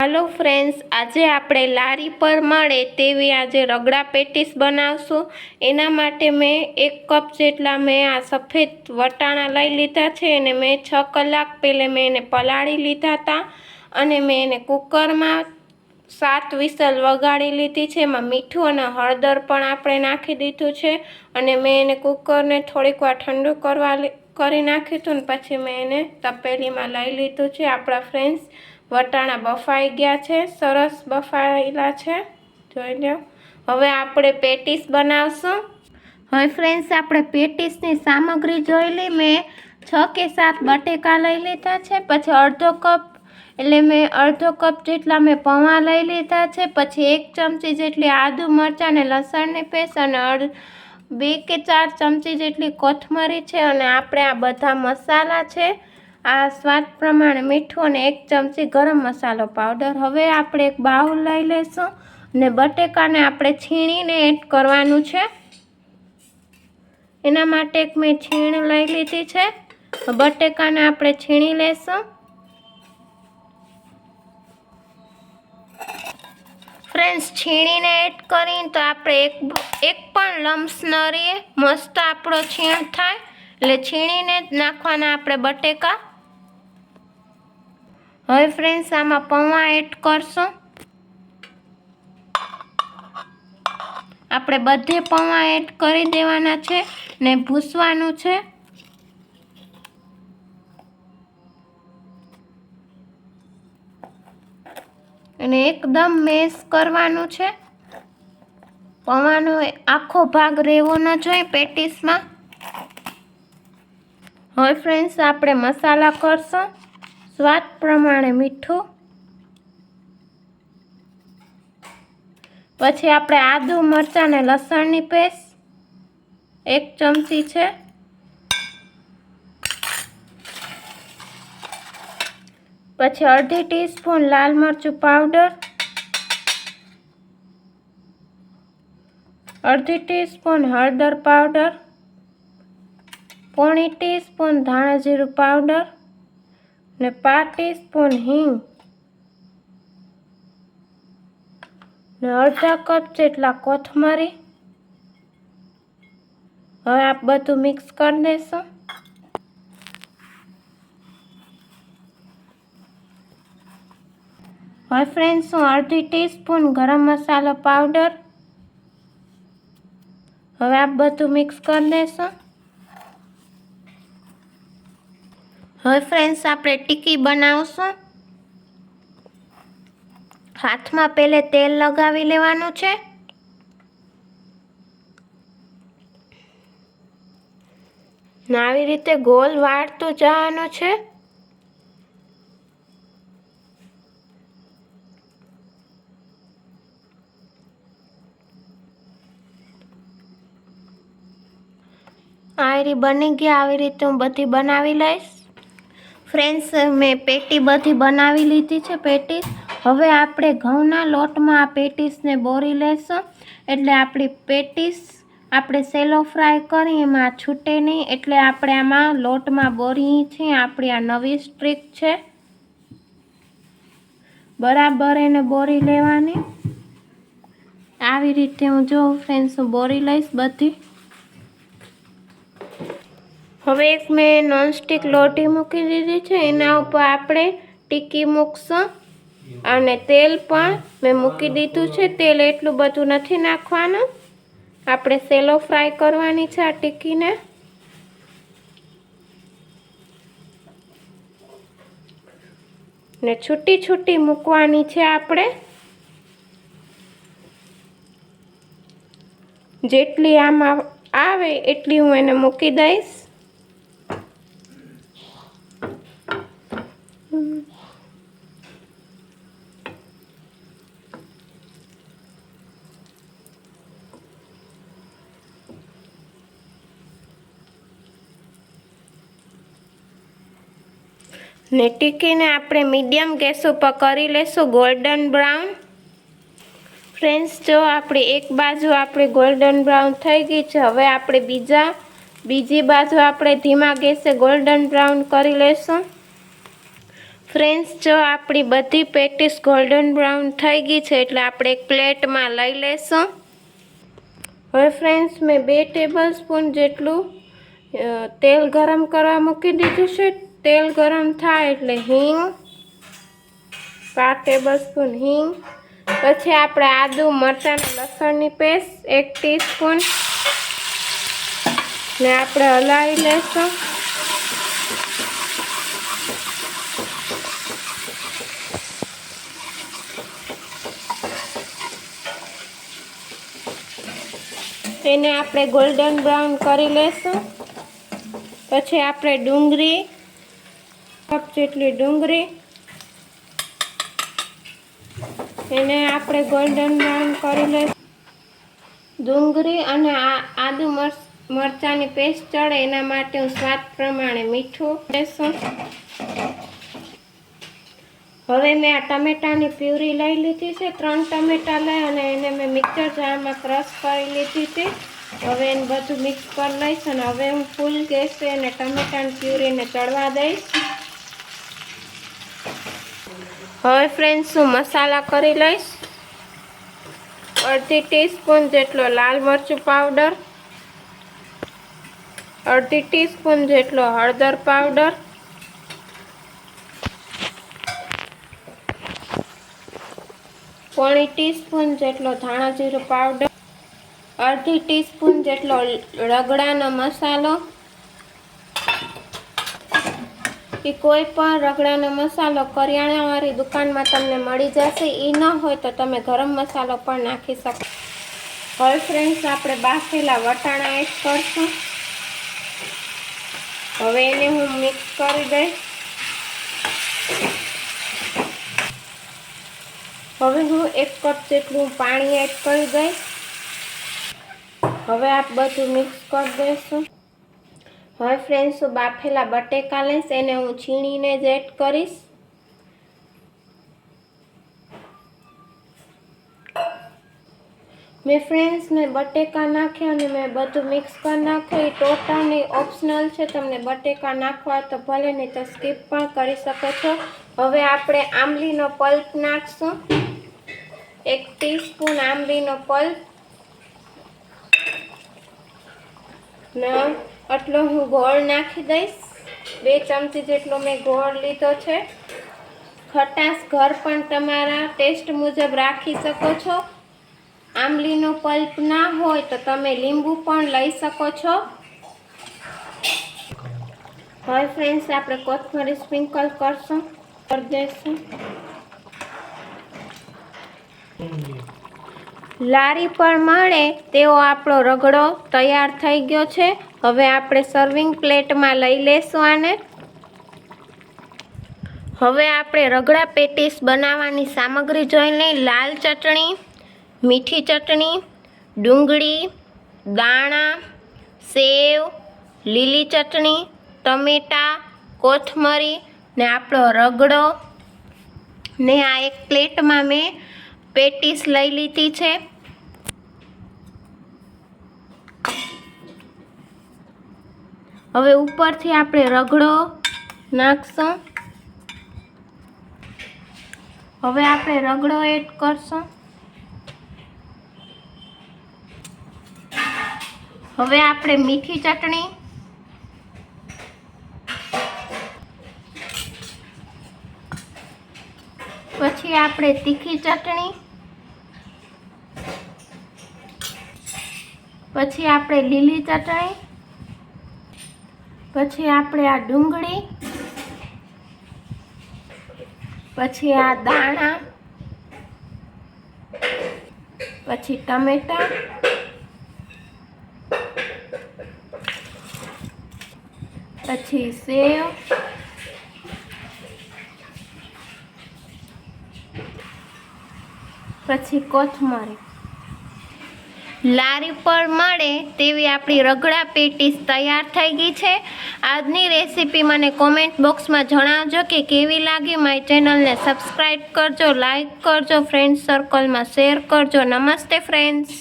હાલો friends, આજે આપણે લારી પર મળે તેવી આજે રગડા પેટીસ બનાવશું. એના માટે મેં એક કપ જેટલા મેં આ સફેદ વટાણા લઈ લીધા છે અને મેં છ કલાક પહેલે મેં એને પલાળી લીધા હતા અને મેં એને કુકરમાં સાત વિસલ વગાડી લીધી છે. એમાં મીઠું અને હળદર પણ આપણે નાખી દીધું છે અને મેં એને કુકરને થોડીક વાર ઠંડુ કરવા કરી નાખ્યું હતું ને પછી મેં એને તપેલીમાં લઈ લીધું છે. આપણા ફ્રેન્ડ્સ વટાણા બફાઈ ગયા છે, સરસ બફાયેલા છે, જોઈ લો હવે આપણે પેટીસ બનાવશું. હવે ફ્રેન્ડ્સ આપણે પેટીસની સામગ્રી જોઈ લઈ મેં છ કે સાત બટેકા લઈ લીધા છે, પછી અડધો કપ, એટલે મેં અડધો કપ જેટલા મેં પૌવા લઈ લીધા છે, પછી એક ચમચી જેટલી આદુ મરચાં અને લસણની પેસ્ટ અને અડ, બે કે ચાર ચમચી જેટલી કોથમરી છે, અને આપણે આ બધા મસાલા છે. આ સ્વાદ પ્રમાણે મીઠું અને એક ચમચી ગરમ મસાલો પાવડર. હવે આપણે એક બાઉલ લઈ લઈશું અને બટેકાને આપણે છીણીને એડ કરવાનું છે. એના માટે એક મેં છીણ લઈ લીધી છે. બટેકાને આપણે છીણી લેશું. ફ્રેન્ડ્સ, છીણીને એડ કરીને તો આપણે એક એક પણ લમ્સ ન રહીએ. મસ્ત આપણો છીણ થાય. એટલે છીણીને નાખવાના આપણે બટેકા. હવે ફ્રેન્ડ્સ આમાં પૌવા એડ કરશું. આપણે બધે પૌવા એડ કરી દેવાના છે ને ભૂસવાનું છે. અને એકદમ મેશ કરવાનું છે. પૌવાનો આખો ભાગ રહેવો ન જોઈએ પેટીસમાં. હવે ફ્રેન્ડ્સ આપણે મસાલા કરશું. સ્વાદ પ્રમાણે મીઠું. પછી આપણે આદુ, મરચાં ને લસણની પેસ્ટ. એક ચમચી છે. પછી અડધી ટીસ્પૂન લાલ મરચું પાવડર. અડધી ટીસ્પૂન હળદર પાવડર. પોણી ટીસ્પૂન ધાણા જીરું પાવડર. ને પાંચ ટીસ્પૂન હિંગ ને અડધા કપ જેટલા કોથમરી. હવે આ બધું મિક્સ કરી દઈશું. હવે ફ્રેન્ડ્સ હું અડધી ટીસ્પૂન ગરમ મસાલો પાવડર હવે આ બધું મિક્સ કરી દઈશું. હવે ફ્રેન્ડ્સ આપણે ટીકી બનાવશું. હાથમાં પહેલે તેલ લગાવી લેવાનું છે. આવી રીતે ગોલ વાળતું જવાનું છે. આયરી બની ગયા આવી રીતે હું બધી બનાવી લઈશ. ફ્રેન્ડ્સ, મેં પેટી બધી બનાવી લીધી છે પેટીસ હવે આપણે ઘઉંના લોટમાં આ પેટીસને બોરી લેશું. એટલે આપણી પેટીસ આપણે સેલો ફ્રાય કરી, એમાં છૂટે નહીં. એટલે આપણે આમાં લોટમાં બોરી છીએ આપણી આ નવી સ્ટ્રીક છે. બરાબર એને બોરી લેવાની. આવી રીતે હું જો ફ્રેન્ડ્સ બોરી લઈશ બધી. હવે એક મેં નોનસ્ટિક લોટી મૂકી દીધી છે, એના ઉપર આપણે ટીકી મૂકશું. અને તેલ પણ મેં મૂકી દીધું છે, તેલ એટલું બધું નથી નાખવાનું. આપણે સેલો ફ્રાય કરવાની છે આ ટીકીને ને છૂટી છૂટી મૂકવાની છે આપણે. જેટલી આમાં આવે એટલી હું એને મૂકી દઈશ. ને ટીકીને આપણે મીડિયમ ગેસ ઉપર કરી લેશું ગોલ્ડન બ્રાઉન ફ્રેન્ડ્સ જો આપણી એક બાજુ આપણી ગોલ્ડન બ્રાઉન થઈ ગઈ છે, હવે આપણે બીજા, બીજી બાજુ આપણે ધીમા ગેસે ગોલ્ડન બ્રાઉન કરી લેશું. ફ્રેન્ડ્સ જો આપણી બધી પેટીસ ગોલ્ડન બ્રાઉન થઈ ગઈ છે, એટલે આપણે એક પ્લેટમાં લઈ લેશું. હવે ફ્રેન્ડ્સ મેં બે ટેબલ સ્પૂન જેટલું તેલ ગરમ કરવા મૂકી દીધું છે. તેલ ગરમ થાય એટલે હિંગ, પાંચ ટેબલ સ્પૂન હિંગ, પછી આપણે આદુ, મરચાં લસણની પેસ્ટ, એક ટીસ્પૂન ને આપણે હલાવી લેશું. તેને આપણે ગોલ્ડન બ્રાઉન કરી લેશું. પછી આપણે ડુંગળી કપ જેટલી ડુંગળી. એને આપણે ગોલ્ડન બ્રાઉન કરી લઈશું. ડુંગળી અને આદુ મરચ, મરચાંની પેસ્ટ ચડે, એના માટે હું સ્વાદ પ્રમાણે મીઠું લેશું. હવે મેં આ ટમેટાની પ્યુરી લઈ લીધી છે, ત્રણ ટમેટા લઈ અને એને મેં મિક્સર જારમાં ક્રશ કરી લીધી છે હવે એને બધું મિક્સ કરી લઈશ અને હવે હું ફૂલ ગેસે અને ટમેટાની પ્યુરીને ચડવા દઈશ. હવે ફ્રેન્ડ્સ હું મસાલા કરી લઈશ. અડધી ટીસ્પૂન જેટલો લાલ મરચું પાવડર અડધી ટીસ્પૂન જેટલો હળદર પાવડર પોણી ટીસ્પૂન જેટલો ધાણા જીરું પાવડર અડધી ટીસ્પૂન જેટલો રગડાનો મસાલો. એ કોઈ પણ રગડાનો મસાલો કરિયાણાવાળી દુકાનમાં તમને મળી જશે. એ ન હોય તો તમે ગરમ મસાલો પણ નાખી શકો. હવે ફ્રેન્ડ્સ આપણે બાફેલા વટાણા એડ કરશું. હવે એને હું મિક્સ કરી દઈશ. હવે હું એક કપ જેટલું પાણી એડ કરી દઈશ. હવે આ બધું મિક્સ કરી દઈશું. હવે ફ્રેન્ડ્સ બાફેલા બટેકા લઈશ એને હું છીણીને જ એડ કરીશ. મેં ફ્રેન્ડ્સ ને બટેકા નાખ્યા અને મેં બધું મિક્સ કરી નાખ્યું. એ ટોટલી ઓપ્શનલ છે. તમને બટેકા નાખવા તો ભલે નહીં તો સ્કીપ પણ કરી શકો છો. હવે આપણે આંબલીનો પલ્પ નાખશું. એક ટીસ્પૂન આંબલીનો પલ્પ ને આટલો હું ગોળ નાખી દઈશ. બે ચમચી જેટલો મેં ગોળ લીધો છે. ખટાશ ઘર પણ તમારા ટેસ્ટ મુજબ રાખી શકો છો. આંબલીનો પલ્પ ના હોય તો તમે લીંબુ પણ લઈ શકો છો. હવે ફ્રેન્ડ્સ આપણે કોથમરી સ્પ્રિંકલ કરશું. કરી દઈશું. લારી પર મળે તેવો આપણો રગડો તૈયાર થઈ ગયો છે. હવે આપણે સર્વિંગ પ્લેટમાં લઈ લેશું આને. હવે આપણે રગડા પેટીસ બનાવવાની સામગ્રી જોઈ લઈ. લાલ ચટણી, મીઠી ચટણી, ડુંગળી, દાણા, સેવ, લીલી ચટણી, ટમેટા, કોથમરી ને આપણો રગડો. ને આ એક પ્લેટમાં મેં પેટીસ લઈ લીધી છે. હવે ઉપરથી આપણે રગડો નાખશું. હવે આપણે રગડો એડ કરશું. હવે આપણે મીઠી ચટણી પછી આપણે તીખી ચટણી પછી આપણે લીલી ચટણી પછી આપણે આ ડુંગળી પછી આ દાણા પછી ટમેટા પછી સેવ પછી કોથમરી. લારી પર મળે તેવી આપણી રગડા પેટીસ તૈયાર થઈ ગઈ છે. આજની રેસીપી મને કોમેન્ટ બોક્સમાં જણાવજો કે કેવી લાગી મારી ચેનલને સબસ્ક્રાઈબ કરજો લાઈક કરજો ફ્રેન્ડ સર્કલમાં શેર કરજો. નમસ્તે ફ્રેન્ડ્સ